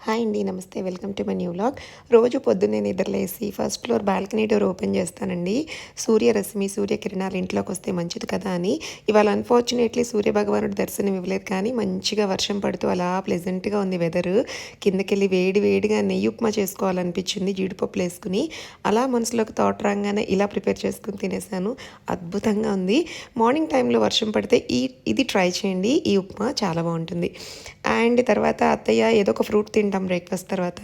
Hi అండి namaste. Welcome to my new vlog. రోజు పొద్దున్నే నిద్రలేసి first floor balcony door open చేస్తానండి. సూర్యరశ్మి సూర్యకిరణాలు ఇంట్లోకి వస్తే మంచిది కదా అని. ఇవాళ అన్ఫార్చునేట్లీ సూర్య భగవానుడు దర్శనం ఇవ్వలేదు కానీ మంచిగా వర్షం పడుతూ అలా ప్లెజెంట్గా ఉంది వెదరు కిందకెళ్ళి వేడి వేడిగా నెయ్యి ఉప్మా చేసుకోవాలనిపించింది జీడిపప్పులు వేసుకుని. అలా మనసులోకి థాట్ రాగానే ఇలా ప్రిపేర్ చేసుకుని తినేసాను. అద్భుతంగా ఉంది. మార్నింగ్ టైంలో వర్షం పడితే ఈ ఇది ట్రై చేయండి. ఈ ఉప్మా చాలా బాగుంటుంది. అండ్ తర్వాత అత్తయ్య ఏదో ఒక ఫ్రూట్ తింటాం బ్రేక్ఫాస్ట్ తర్వాత.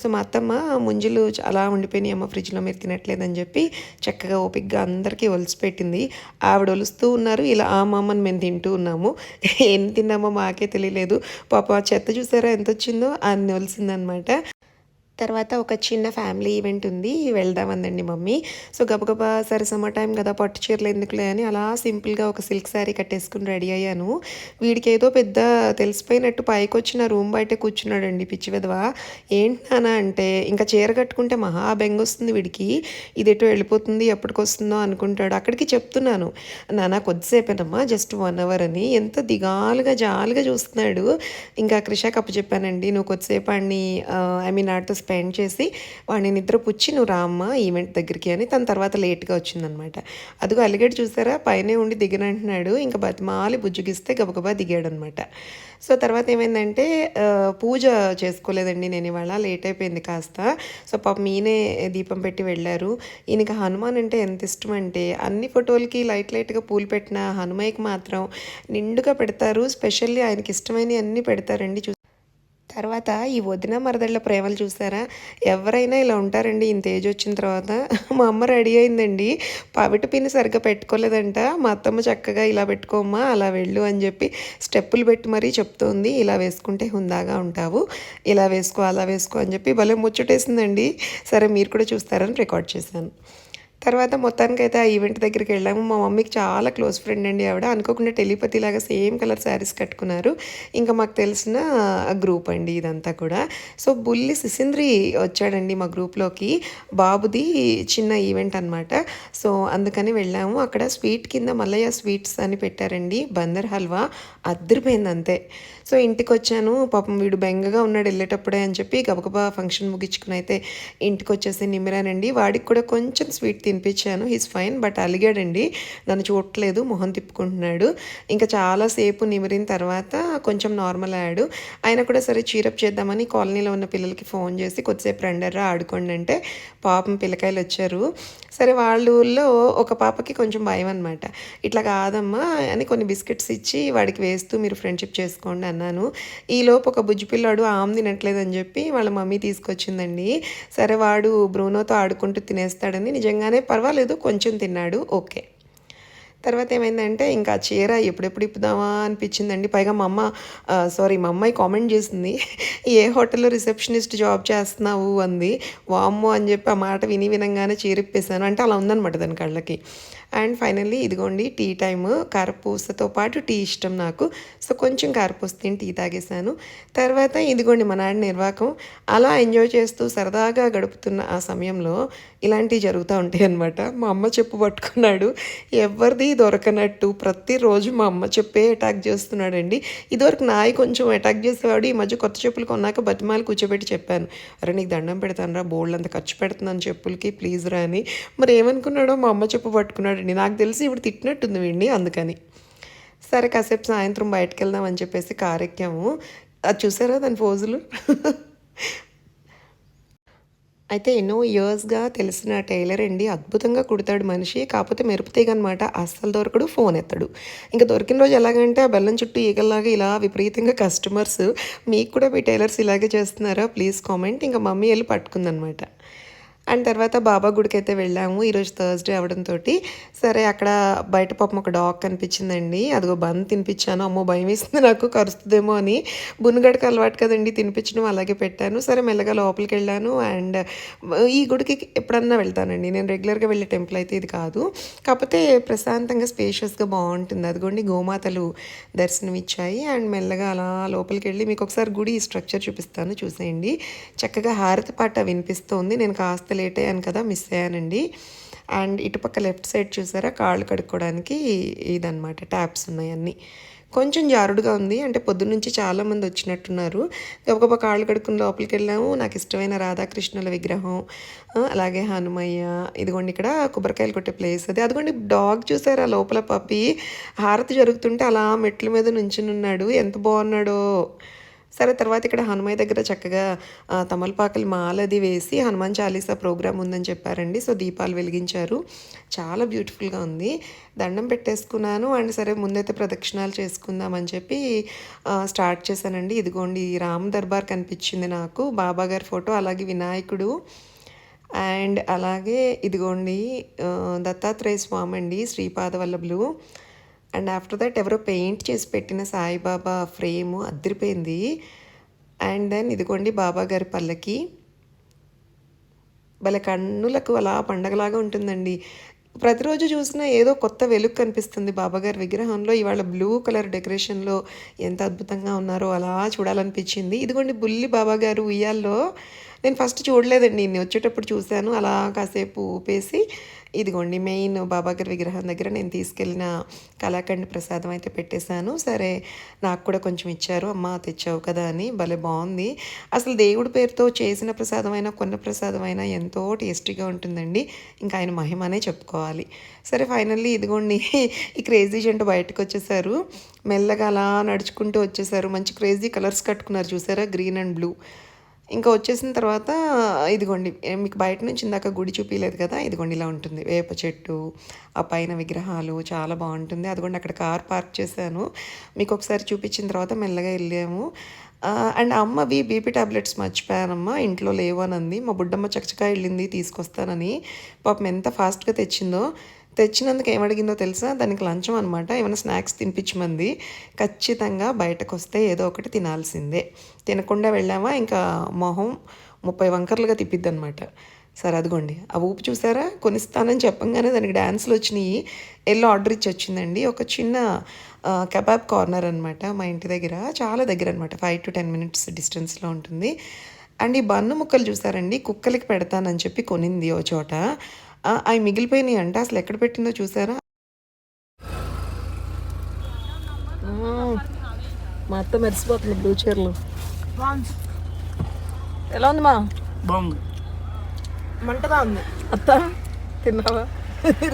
సో మా అత్తమ్మ ముంజులు అలా ఉండిపోయినాయి అమ్మ ఫ్రిడ్జ్లో మీరు తినట్లేదని చెప్పి చక్కగా ఓపిక్గా అందరికీ ఒలిసి పెట్టింది. ఆవిడ ఒలుస్తూ ఉన్నారు ఇలా ఆ మామని మేము తింటూ ఉన్నాము. ఏం తిన్నామో మాకే తెలియలేదు. పాప చెత్త చూసారా ఎంత వచ్చిందో అన్ని ఒలిసిందనమాట. తర్వాత ఒక చిన్న ఫ్యామిలీ ఈవెంట్ ఉంది వెళ్దాం అందండి మమ్మీ. సో గబగబా సరే సమ్మర్ టైం కదా పట్టు చీరలు ఎందుకులే అని అలా సింపుల్గా ఒక సిల్క్ శారీ కట్టేసుకుని రెడీ అయ్యాను. వీడికి ఏదో పెద్ద తెలిసిపోయినట్టు పైకి వచ్చిన రూమ్ బయట కూర్చున్నాడండి పిచ్చి విధవా. ఏంటి నాన్న అంటే ఇంకా చీర కట్టుకుంటే మహా బెంగ వస్తుంది వీడికి. ఇది ఎటు వెళ్ళిపోతుంది ఎప్పటికొస్తుందో అనుకుంటాడు. అక్కడికి చెప్తున్నాను. నాన్న కొద్దిసేపేనమ్మా జస్ట్ వన్ అవర్ అని. ఎంత దిగాలుగా జాలుగా చూస్తున్నాడు. ఇంకా క్రిషాకి అప్పు చెప్పానండి నువ్వు కొద్దిసేపు అన్ని ఐ మీన్ ఆటో స్పెండ్ చేసి వాడిని నిద్రపుచ్చి నువ్వు రామ్మ ఈవెంట్ దగ్గరికి అని తన తర్వాత లేట్గా వచ్చిందనమాట. అదిగో అలిగేడు చూసారా? పైనే ఉండి దిగనంటున్నాడు ఇంకా బతిమాలి బుజ్జుగిస్తే గబగబా దిగాడు అనమాట సో తర్వాత ఏమైందంటే పూజ చేసుకోలేదండి నేను ఇవాళ లేట్ అయిపోయింది కాస్త. సో పాప మీనే దీపం పెట్టి వెళ్ళారు. ఈయనకి హనుమాన్ అంటే ఎంత ఇష్టం అంటే అన్ని ఫోటోలకి లైట్ లైట్గా పూలు పెట్టిన హనుమయ్యకి మాత్రం నిండుగా పెడతారు. స్పెషల్లీ ఆయనకి ఇష్టమైనవి అన్నీ పెడతారండి తర్వాత ఈ వదిన మరదళ్ళ ప్రేమలు చూసారా? ఎవరైనా ఇలా ఉంటారండి. ఇంత ఏజ్ వచ్చిన తర్వాత మా అమ్మ రెడీ అయిందండి. పవిట పిన్ని సరిగ్గా పెట్టుకోలేదంట. మా అత్తమ్మ చక్కగా ఇలా పెట్టుకోమ్మా అలా వెళ్ళు అని చెప్పి స్టెప్పులు పెట్టి మరీ చెప్తోంది. ఇలా వేసుకుంటే హుందాగా ఉంటావు. ఇలా వేసుకో అలా వేసుకో అని చెప్పి భలే ముచ్చటేసిందండి. సరే మీరు కూడా చూస్తారని రికార్డ్ చేశాను. తర్వాత మొత్తానికి అయితే ఆ ఈవెంట్ దగ్గరికి వెళ్ళాము. మా మమ్మీకి చాలా క్లోజ్ ఫ్రెండ్ అండి ఆవిడ. అనుకోకుండా టెలిపతి లాగా సేమ్ కలర్ శారీస్ కట్టుకున్నారు. ఇంకా మాకు తెలిసిన గ్రూప్ అండి ఇదంతా కూడా. సో బుల్లి సిసింద్రి వచ్చాడండి మా గ్రూప్లోకి. బాబుది చిన్న ఈవెంట్ అనమాట సో అందుకని వెళ్ళాము. అక్కడ స్వీట్ కింద మల్లయ్య స్వీట్స్ అని పెట్టారండి. బందర్ హల్వా. అద్దరిపోయింది అంతే సో ఇంటికి వచ్చాను పాపం వీడు బెంగగా ఉన్నాడు వెళ్ళేటప్పుడే అని చెప్పి గబగబా ఫంక్షన్ ముగించుకుని అయితే ఇంటికి వచ్చేసి నిమిరానండి వాడికి కూడా కొంచెం స్వీట్ తినిపించాను. హీస్ ఫైన్ బట్ అలిగాడండి. దాన్ని చూడట్లేదు మొహం తిప్పుకుంటున్నాడు. ఇంకా చాలాసేపు నిమిరిన తర్వాత కొంచెం నార్మల్ అయ్యాడు. ఆయన కూడా సరే చీరప్ చేద్దామని కాలనీలో ఉన్న పిల్లలకి ఫోన్ చేసి కొద్దిసేపు రండర్రా ఆడుకోండి అంటే పాపం పిల్లకాయలు వచ్చారు. సరే వాళ్ళ ఊళ్ళో ఒక పాపకి కొంచెం భయం అనమాట ఇట్లా కాదమ్మా అని కొన్ని బిస్కెట్స్ ఇచ్చి వాడికి వేస్తూ మీరు ఫ్రెండ్షిప్ చేసుకోండి అన్నాను. ఈలోపు ఒక బుజ్జి పిల్లాడు ఆమె తినట్లేదని చెప్పి వాళ్ళ మమ్మీ తీసుకొచ్చిందండి. సరే వాడు బ్రూనోతో ఆడుకుంటూ తినేస్తాడని. నిజంగానే పర్వాలేదు కొంచెం తిన్నాడు. ఓకే. తర్వాత ఏమైందంటే ఇంకా చీర ఎప్పుడెప్పుడు ఇప్పుదామా అనిపించిందండి. పైగా మా అమ్మ సారీ మా అమ్మాయి కామెంట్ చేసింది ఏ హోటల్లో రిసెప్షనిస్ట్ జాబ్ చేస్తున్నావు? అంది. వామ్మో అని చెప్పి ఆ మాట విని వినంగానే చీర ఇప్పేసాను అంటే అలా ఉందన్నమాట దాని కళ్ళకి. అండ్ ఫైనల్లీ ఇదిగోండి టీ టైమ్ కారపూసతో పాటు టీ ఇష్టం నాకు. సో కొంచెం కారపూస తిని టీ తాగేశాను. తర్వాత ఇదిగోండి మా నాన్న నిర్వాకం. అలా ఎంజాయ్ చేస్తూ సరదాగా గడుపుతున్న ఆ సమయంలో ఇలాంటివి జరుగుతూ ఉంటాయి అనమాట మా అమ్మ చెప్పు పట్టుకున్నాడు. ఎవరిది దొరకనట్టు ప్రతిరోజు మా అమ్మ చెప్పే అటాక్ చేస్తున్నాడండి. ఇదివరకు నాయి కొంచెం అటాక్ చేసేవాడు ఈ మధ్య కొత్త చెప్పులు కొన్నాక బతిమాలు కూర్చోబెట్టి చెప్పాను. అరే నీకు దండం పెడతాను రా బోల్డ్ అంత ఖర్చు పెడుతున్నాను చెప్పులకి ప్లీజ్ రా అని. మరి ఏమనుకున్నాడో మా అమ్మ చెప్పు పట్టుకున్నాడండి. నాకు తెలిసి ఇప్పుడు తిట్టినట్టుంది వీడిని అందుకని. సరే కాసేపు సాయంత్రం బయటకు వెళ్దాం అని చెప్పేసి కార్ అది చూసారా దాని ఫోజులు అయితే ఎన్నో ఇయర్స్గా తెలిసిన టైలర్ అండి. అద్భుతంగా కుడతాడు మనిషి. కాకపోతే మెరుపుతీగ అనమాట అస్సలు దొరకడు ఫోన్ ఎత్తాడు. ఇంకా దొరికిన రోజు ఎలాగంటే ఆ బెల్లం చుట్టూ ఈగల్లాగా ఇలా విపరీతంగా కస్టమర్స్ మీకు కూడా మీ టైలర్స్ ఇలాగే చేస్తున్నారా? ప్లీజ్ కామెంట్ ఇంకా మమ్మీ వెళ్ళి పట్టుకుందనమాట అండ్ తర్వాత బాబా గుడికి అయితే వెళ్ళాము ఈరోజు థర్స్డే అవడంతో సరే అక్కడ బయట పాపం ఒక డాగ్ కనిపించిందండి. అదిగో బంద్ తినిపించాను. అమ్మో భయం వేస్తుంది నాకు కరుస్తుందేమో అని. బున్నగడకి అలవాటు కదండి తినిపించడం అలాగే పెట్టాను. సరే మెల్లగా లోపలికి వెళ్ళాను అండ్ ఈ గుడికి ఎప్పుడన్నా వెళ్తానండి. నేను రెగ్యులర్గా వెళ్ళే టెంపుల్ అయితే ఇది కాదు. కాకపోతే ప్రశాంతంగా స్పేషియస్గా బాగుంటుంది. అదిగోండి గోమాతలు దర్శనం ఇచ్చాయి అండ్ మెల్లగా అలా లోపలికి వెళ్ళి మీకు ఒకసారి గుడి స్ట్రక్చర్ చూపిస్తాను చూసేయండి. చక్కగా హారతి పాట వినిపిస్తోంది. నేను కాస్త లేట్ అయ్యాను కదా మిస్ అయ్యానండి. అండ్ ఇటుపక్క లెఫ్ట్ సైడ్ చూసారా కాళ్ళు కడుక్కోవడానికి ఇదనమాట ట్యాప్స్ ఉన్నాయి అన్నీ. కొంచెం జారుడుగా ఉంది అంటే పొద్దున్నుంచి చాలామంది వచ్చినట్టున్నారు. గబగబా కాళ్ళు కడుక్కుని లోపలికి వెళ్ళాము నాకు ఇష్టమైన రాధాకృష్ణుల విగ్రహం అలాగే హనుమయ్య ఇదిగోండి ఇక్కడ కొబ్బరికాయలు కొట్టే ప్లేస్ అది. అదిగోండి డాగ్ చూసారా లోపల పప్పి హారతి జరుగుతుంటే అలా మెట్ల మీద నుంచునున్నాడు ఎంత బాగున్నాడో. సరే తర్వాత ఇక్కడ హనుమయ్య దగ్గర చక్కగా ఆ, తమలపాకులు మాలది వేసి హనుమాన్ చాలీసా ప్రోగ్రామ్ ఉందని చెప్పారండి. సో దీపాలు వెలిగించారు. చాలా బ్యూటిఫుల్గా ఉంది. దండం పెట్టేసుకున్నాను. అండ్ సరే ముందైతే ప్రదక్షిణాలు చేసుకుందామని చెప్పి స్టార్ట్ చేశానండి. ఇదిగోండి రామ్ దర్బార్ కనిపించింది నాకు. బాబా గారి ఫోటో అలాగే వినాయకుడు. అండ్ అలాగే ఇదిగోండి దత్తాత్రేయ స్వామి అండి శ్రీపాద వల్లభులు అండ్ ఆఫ్టర్ దట్ ఎవరో పెయింట్ చేసి పెట్టిన సాయిబాబా ఫ్రేమ్ అద్దరిపోయింది. అండ్ దెన్ ఇదిగోండి బాబా గారి పల్లకి. వాళ్ళ కన్నులకు అలా పండగలాగా ఉంటుందండి. ప్రతిరోజు చూసినా ఏదో కొత్త వెలుగు కనిపిస్తుంది బాబాగారి విగ్రహంలో. ఇవాళ బ్లూ కలర్ డెకరేషన్లో ఎంత అద్భుతంగా ఉన్నారో అలా చూడాలనిపించింది. ఇదిగోండి బుల్లి బాబాగారు ఉయ్యాల్లో. నేను ఫస్ట్ చూడలేదండి. నేను వచ్చేటప్పుడు చూశాను. అలా కాసేపు ఊపేసి ఇదిగోండి మెయిన్ బాబాగారి విగ్రహం దగ్గర నేను తీసుకెళ్ళిన కళాఖండ్ ప్రసాదం అయితే పెట్టేశాను. సరే నాకు కూడా కొంచెం ఇచ్చారు. అమ్మ తెచ్చావు కదా అని. భలే బాగుంది. అసలు దేవుడి పేరుతో చేసిన ప్రసాదమైనా కొన్న ప్రసాదమైనా ఎంతో టేస్టీగా ఉంటుందండి. ఇంకా ఆయన మహిమనే చెప్పుకోవాలి. సరే ఫైనల్లీ ఇదిగోండి ఈ క్రేజీ జంట బయటకు వచ్చేసారు. మెల్లగా అలా నడుచుకుంటూ వచ్చేసారు. మంచి క్రేజీ కలర్స్ కట్టుకున్నారు. చూసారా? Green and blue. ఇంకా వచ్చేసిన తర్వాత ఇదిగోండి మీకు బయట నుంచి ఇందాక గుడి చూపించలేదు కదా ఇదిగోండి ఇలా ఉంటుంది. వేప చెట్టు ఆ పైన విగ్రహాలు చాలా బాగుంటుంది. అదిగోండి అక్కడ కార్ పార్క్ చేశాను. మీకు ఒకసారి చూపించిన తర్వాత మెల్లగా వెళ్ళాము. అండ్ అండ్ అమ్మవి బీపీ టాబ్లెట్స్ మర్చిపోయానమ్మ ఇంట్లో లేవు అని అంది. మా బుడ్డమ్మ చకచకా వెళ్ళింది తీసుకొస్తానని. పాపం ఎంత ఫాస్ట్గా తెచ్చిందో. తెచ్చినందుకు ఏమడిగిందో తెలుసా? దానికి లంచం అనమాట ఏమైనా స్నాక్స్ తినిపించమంది. ఖచ్చితంగా బయటకు వస్తే ఏదో ఒకటి తినాల్సిందే. తినకుండా వెళ్ళామా? ఇంకా మొహం ముప్పై వంకర్లుగా తిప్పిద్ది అనమాట సరే అదిగోండి. ఆ ఊపు చూసారా? కొనిస్తానని చెప్పంగానే దానికి డ్యాన్స్లు వచ్చినాయి. ఎల్లో ఆర్డర్ ఇచ్చి వచ్చిందండి. ఒక చిన్న కబాబ్ కార్నర్ అనమాట మా ఇంటి దగ్గర. చాలా దగ్గర అనమాట ఫైవ్ టు టెన్ మినిట్స్ డిస్టెన్స్లో ఉంటుంది. అండ్ ఈ బన్ను ముక్కలు చూసారండి? కుక్కలకి పెడతానని చెప్పి కొనింది ఓ చోట. అవి మిగిలిపోయినాయి అంట అసలు ఎక్కడ పెట్టిందో చూసారా? మా అత్త మెరిసిపోతుంది బ్లూ చీరలు ఎలా ఉంది మా? బాగుంది. మంటగా ఉంది అత్త తిన్నావా?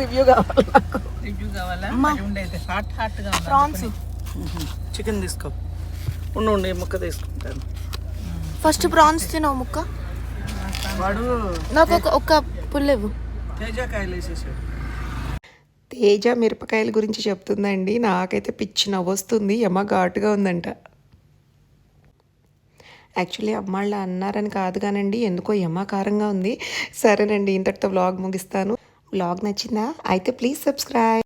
రివ్యూ కావాలి నాకు? రివ్యూ కావాలా? ఉండేది హాట్ హాట్గా ప్రాన్స్ చికెన్ తీసుకో. ఉండు ఉండి ముక్క తీసుకుంటాను. ఫస్ట్ ప్రాన్స్ తినవు ముక్క? వాడు నాకు ఒక ఒక పుల్లెవు. తేజకాయలు వేసేసాడు. తేజ మిరపకాయల గురించి చెప్తుందండి. నాకైతే పిచ్చి నవ్వొస్తుంది. యమ ఘాటుగా ఉందంట. యాక్చువల్లీ అమ్మాళ్ళ అన్నారని కాదు కానండి. ఎందుకో యమాకారంగా ఉంది. సరేనండి ఇంతటితో వ్లాగ్ ముగిస్తాను. వ్లాగ్ నచ్చిందా? అయితే ప్లీజ్ సబ్స్క్రైబ్.